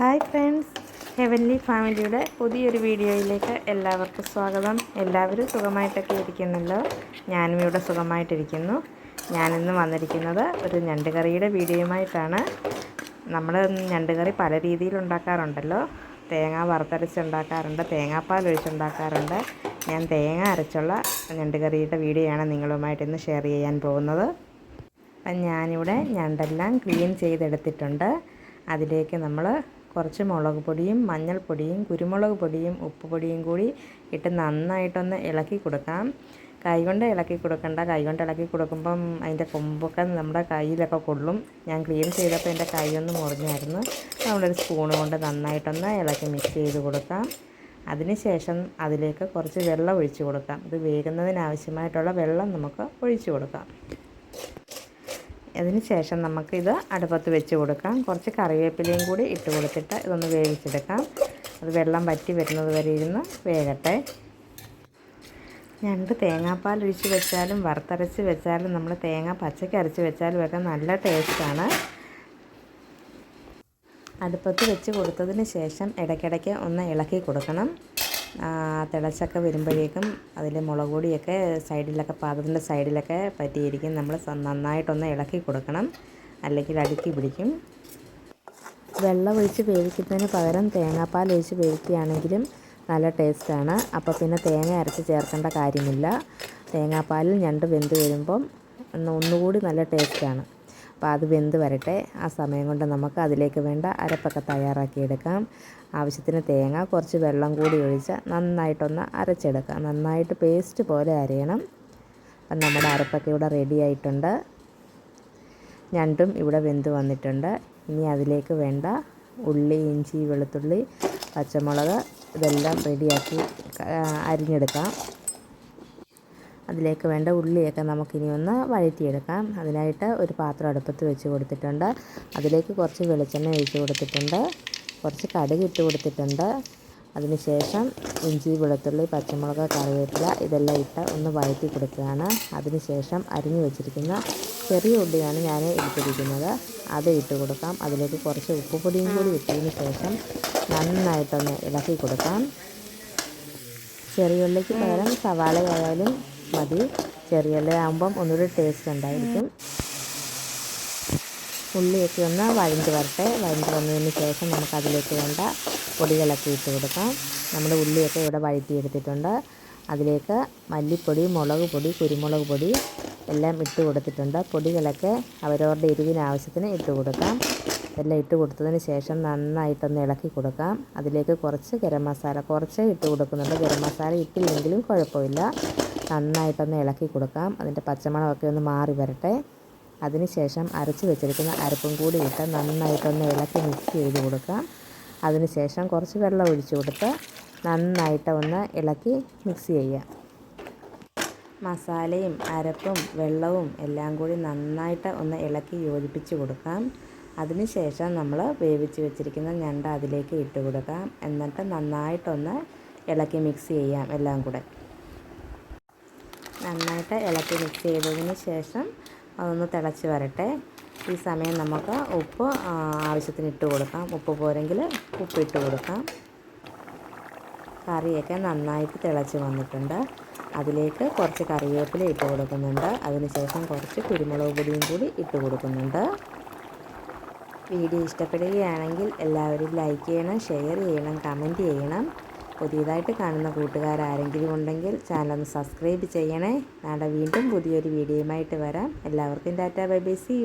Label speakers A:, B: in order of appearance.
A: Hi friends heavenly ഫാമിലിയുടെ പുതിയൊരു വീഡിയോയിലേക്ക് എല്ലാവർക്കും സ്വാഗതം. എല്ലാവരും സുഖമായിട്ടൊക്കെ ഇരിക്കുന്നല്ലോ? ഞാനും ഇവിടെ സുഖമായിട്ടിരിക്കുന്നു. ഞാനിന്ന് വന്നിരിക്കുന്നത് ഒരു ഞണ്ട് കറിയുടെ വീഡിയോയുമായിട്ടാണ്. നമ്മൾ ഞണ്ട് കറി പല രീതിയിൽ ഉണ്ടാക്കാറുണ്ടല്ലോ. തേങ്ങ വറുത്തരച്ച് ഉണ്ടാക്കാറുണ്ട് തേങ്ങാപ്പാൽ ഒഴിച്ചുണ്ടാക്കാറുണ്ട്. ഞാൻ തേങ്ങ അരച്ചുള്ള ഞണ്ട് കറിയുടെ വീഡിയോയാണ് നിങ്ങളുമായിട്ട് ഇന്ന് ഷെയർ ചെയ്യാൻ പോകുന്നത്. അപ്പം ഞാനിവിടെ ഞണ്ടെല്ലാം ക്ലീൻ ചെയ്തെടുത്തിട്ടുണ്ട്. അതിലേക്ക് നമ്മൾ കുറച്ച് മുളക് പൊടിയും മഞ്ഞൾപ്പൊടിയും കുരുമുളക് പൊടിയും ഉപ്പ് പൊടിയും കൂടി ഇട്ട് നന്നായിട്ടൊന്ന് ഇളക്കി കൊടുക്കാം കൈ കൈകൊണ്ട് ഇളക്കി കൊടുക്കണ്ട. കൈ കൈകൊണ്ട് ഇളക്കി കൊടുക്കുമ്പം അതിന്റെ കൊമ്പൊക്കെ നമ്മുടെ കയ്യിലൊക്കെ കൊള്ളും. ഞാൻ ക്ലീൻ ചെയ്തപ്പോൾ എന്റെ കൈയൊന്ന് മുറിഞ്ഞായിരുന്നു. നമ്മളൊരു സ്പൂൺ കൊണ്ട് നന്നായിട്ടൊന്ന് ഇളക്കി മിക്സ് ചെയ്ത് കൊടുക്കാം. അതിനുശേഷം അതിലേക്ക് കുറച്ച് വെള്ളം ഒഴിച്ച് കൊടുക്കാം. ഇത് വേകുന്നതിനാവശ്യമായിട്ടുള്ള വെള്ളം നമുക്ക് ഒഴിച്ച് കൊടുക്കാം. അതിന് ശേഷം നമുക്കിത് അടുപ്പത്ത് വെച്ച് കൊടുക്കാം. കുറച്ച് കറിവേപ്പിലയും കൂടി ഇട്ട് കൊടുത്തിട്ട് ഇതൊന്ന് വേവിച്ചെടുക്കാം. അത് വെള്ളം വറ്റി വരുന്നത് വരെ ഇരുന്ന് വേകട്ടെ. ഞണ്ട് തേങ്ങാപ്പാൽ ഒഴിച്ച് വെച്ചാലും വറുത്തരച്ച് വെച്ചാലും നമ്മൾ തേങ്ങ പച്ചയ്ക്ക് അരച്ച് വെച്ചാലും ഒക്കെ നല്ല ടേസ്റ്റാണ് അടുപ്പത്ത് വെച്ച് കൊടുത്തതിന് ശേഷം ഇടയ്ക്കിടയ്ക്ക് ഒന്ന് ഇളക്കി കൊടുക്കണം. തിളച്ചൊക്കെ വരുമ്പോഴേക്കും അതിൽ മുളക് പൊടിയൊക്കെ സൈഡിലൊക്കെ പാത്രത്തിന്റെ സൈഡിലൊക്കെ പറ്റിയിരിക്കും. നമ്മൾ നന്നായിട്ടൊന്ന് ഇളക്കി കൊടുക്കണം. അല്ലെങ്കിൽ അടുക്കി പിടിക്കും. വെള്ളം ഒഴിച്ച് വേവിക്കുന്നതിന് പകരം തേങ്ങാപ്പാൽ ഒഴിച്ച് വേവിക്കുകയാണെങ്കിലും നല്ല ടേസ്റ്റാണ്. അപ്പോൾ പിന്നെ തേങ്ങ അരച്ച് ചേർക്കേണ്ട കാര്യമില്ല. തേങ്ങാപ്പാലിൽ ഞണ്ട് വെന്ത് വരുമ്പം ഒന്നുകൂടി നല്ല ടേസ്റ്റാണ്. അപ്പോൾ അത് വെന്ത് വരട്ടെ. ആ സമയം കൊണ്ട് നമുക്ക് അതിലേക്ക് വേണ്ട അരപ്പൊക്കെ തയ്യാറാക്കിയെടുക്കാം. ആവശ്യത്തിന് തേങ്ങ കുറച്ച് വെള്ളം കൂടി ഒഴിച്ച് നന്നായിട്ടൊന്ന് അരച്ചെടുക്കാം. നന്നായിട്ട് പേസ്റ്റ് പോലെ അരയണം. അപ്പം നമ്മുടെ അരപ്പൊക്കെ ഇവിടെ റെഡി ആയിട്ടുണ്ട്. ഞണ്ടും ഇവിടെ വെന്ത് വന്നിട്ടുണ്ട്. ഇനി അതിലേക്ക് വേണ്ട ഉള്ളി ഇഞ്ചി വെളുത്തുള്ളി പച്ചമുളക് ഇതെല്ലാം റെഡിയാക്കി അരിഞ്ഞെടുക്കാം. അതിലേക്ക് വേണ്ട ഉള്ളിയൊക്കെ നമുക്കിനി ഒന്ന് വഴറ്റിയെടുക്കാം. അതിനായിട്ട് ഒരു പാത്രം അടുപ്പത്ത് വെച്ച് കൊടുത്തിട്ടുണ്ട്. അതിലേക്ക് കുറച്ച് വെളിച്ചെണ്ണ ഒഴിച്ച് കൊടുത്തിട്ടുണ്ട്. കുറച്ച് കടുക് ഇട്ട് കൊടുത്തിട്ടുണ്ട്. അതിനുശേഷം ഇഞ്ചി വെളുത്തുള്ളി പച്ചമുളക് കറിവേപ്പില ഇതെല്ലാം ഇട്ട് ഒന്ന് വഴറ്റി കൊടുക്കുകയാണ്. അതിനുശേഷം അരിഞ്ഞു വെച്ചിരിക്കുന്ന ചെറിയ ഉള്ളിയാണ് ഞാൻ എടുത്തിരിക്കുന്നത്. അത് ഇട്ട് കൊടുക്കാം. അതിലേക്ക് കുറച്ച് ഉപ്പുപൊടിയും കൂടി ഇട്ടതിന് ശേഷം നന്നായിട്ടൊന്ന് ഇളക്കി കൊടുക്കാം. ചെറിയ ഉള്ളിക്ക് പകരം സവാളയായാലും മതി. ചെറിയ ഒന്നൊരു ടേസ്റ്റ് ഉണ്ടായിരിക്കും. ഉള്ളിയൊക്കെ ഒന്ന് വഴിഞ്ഞ് വരട്ടെ. വഴിഞ്ഞ് വന്നതിന് ശേഷം നമുക്ക് അതിലേക്ക് വേണ്ട പൊടികളൊക്കെ ഇട്ട് കൊടുക്കാം. നമ്മൾ ഉള്ളിയൊക്കെ ഇവിടെ വഴറ്റിയെടുത്തിട്ടുണ്ട്. അതിലേക്ക് മല്ലിപ്പൊടി മുളക് പൊടി കുരുമുളക് പൊടി എല്ലാം ഇട്ട് കൊടുത്തിട്ടുണ്ട്. പൊടികളൊക്കെ അവരവരുടെ എരിവിനാവശ്യത്തിന് ഇട്ട് കൊടുക്കാം. എല്ലാം ഇട്ട് കൊടുത്തതിന് ശേഷം നന്നായിട്ടൊന്ന് ഇളക്കി കൊടുക്കാം. അതിലേക്ക് കുറച്ച് ഗരം മസാല കുറച്ച് ഇട്ട് കൊടുക്കുന്നുണ്ട് ഗരം മസാല ഇട്ടില്ലെങ്കിലും കുഴപ്പമില്ല. നന്നായിട്ടൊന്ന് ഇളക്കി കൊടുക്കാം. അതിന്റെ പച്ചമണമൊക്കെ ഒന്ന് മാറി വരട്ടെ. അതിനുശേഷം അരച്ച് വെച്ചിരിക്കുന്ന അരപ്പും കൂടി ഇട്ട് നന്നായിട്ടൊന്ന് ഇളക്കി മിക്സ് ചെയ്ത് കൊടുക്കാം. അതിനുശേഷം കുറച്ച് വെള്ളം ഒഴിച്ചു കൊടുത്ത് നന്നായിട്ട് ഒന്ന് ഇളക്കി മിക്സ് ചെയ്യാം മസാലയും അരപ്പും വെള്ളവും എല്ലാം കൂടി നന്നായിട്ട് ഒന്ന് ഇളക്കി യോജിപ്പിച്ച് കൊടുക്കാം. അതിനുശേഷം നമ്മൾ വേവിച്ച് വെച്ചിരിക്കുന്ന ഞണ്ട അതിലേക്ക് ഇട്ട് കൊടുക്കാം. എന്നിട്ട് നന്നായിട്ടൊന്ന് ഇളക്കി മിക്സ് ചെയ്യാം എല്ലാം കൂടെ. നന്നായിട്ട് ഇളക്കി മിക്സ് ചെയ്തതിന് ശേഷം അതൊന്ന് തിളച്ച് വരട്ടെ. ഈ സമയം നമുക്ക് ഉപ്പ് ആവശ്യത്തിന് ഇട്ട് കൊടുക്കാം. ഉപ്പ് പോരെങ്കിൽ ഉപ്പ് ഇട്ട് കൊടുക്കാം. കറിയൊക്കെ നന്നായിട്ട് തിളച്ച് വന്നിട്ടുണ്ട്. അതിലേക്ക് കുറച്ച് കറിവേപ്പില ഇട്ട് കൊടുക്കുന്നുണ്ട്. അതിനുശേഷം കുറച്ച് കുരുമുളക് പൊടിയും കൂടി ഇട്ട് കൊടുക്കുന്നുണ്ട്. വീഡിയോ ഇഷ്ടപ്പെടുകയാണെങ്കിൽ എല്ലാവരും ലൈക്ക് ചെയ്യണം ഷെയർ ചെയ്യണം കമന്റ് ചെയ്യണം. പുതിയതായിട്ട് കാണുന്ന കൂട്ടുകാരാരെങ്കിലും ഉണ്ടെങ്കിൽ ചാനൽ ഒന്ന് സബ്സ്ക്രൈബ് ചെയ്യണേ. നാളെ വീണ്ടും പുതിയൊരു വീഡിയോയുമായിട്ട് വരാം. എല്ലാവർക്കും ടാറ്റ ബൈ ബൈ സി